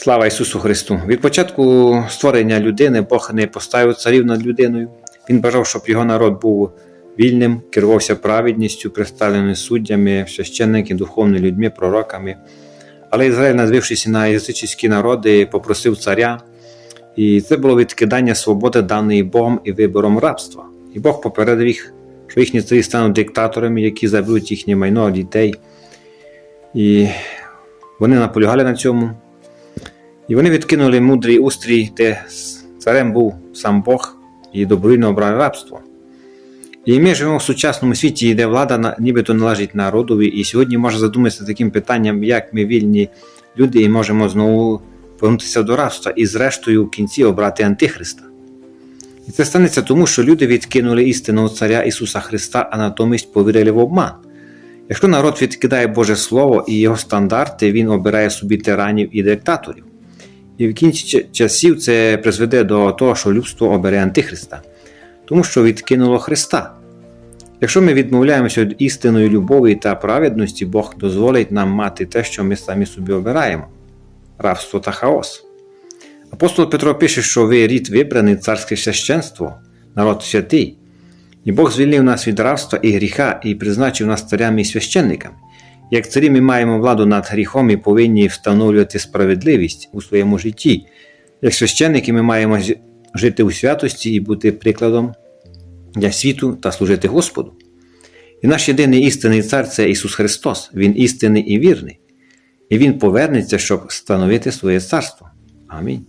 Слава Ісусу Христу! Від початку створення людини Бог не поставив царів над людиною. Він бажав, щоб його народ був вільним, керувався праведністю, представлений суддями, священники, духовними людьми, пророками. Але Ізраїль, назвившись на язичні народи, попросив царя, і це було відкидання свободи, даної Богом і вибором рабства. І Бог попередив їх, що їхні царі стануть диктаторами, які заберуть їхнє майно дітей. І вони наполягали на цьому. І вони відкинули мудрий устрій, де царем був сам Бог і добровільно обрали рабство. І ми живемо в сучасному світі, де влада нібито належить народові, і сьогодні можна задуматися таким питанням, як ми вільні люди і можемо знову повернутися до рабства і, зрештою, в кінці обрати Антихриста. І це станеться тому, що люди відкинули істинного Царя Ісуса Христа, а натомість повірили в обман. Якщо народ відкидає Боже Слово і його стандарти, він обирає собі тиранів і диктаторів. І в кінці часів це призведе до того, що людство обере Антихриста, тому що відкинуло Христа. Якщо ми відмовляємося від істинної любові та праведності, Бог дозволить нам мати те, що ми самі собі обираємо рабство та хаос. Апостол Петро пише, що ви рід вибраний царське священство, народ святий. І Бог звільнив нас від рабства і гріха і призначив нас царями і священниками. Як царі ми маємо владу над гріхом і повинні встановлювати справедливість у своєму житті. Як священники ми маємо жити у святості і бути прикладом для світу та служити Господу. І наш єдиний істинний цар це Ісус Христос. Він істинний і вірний. І Він повернеться, щоб встановити своє царство. Амінь.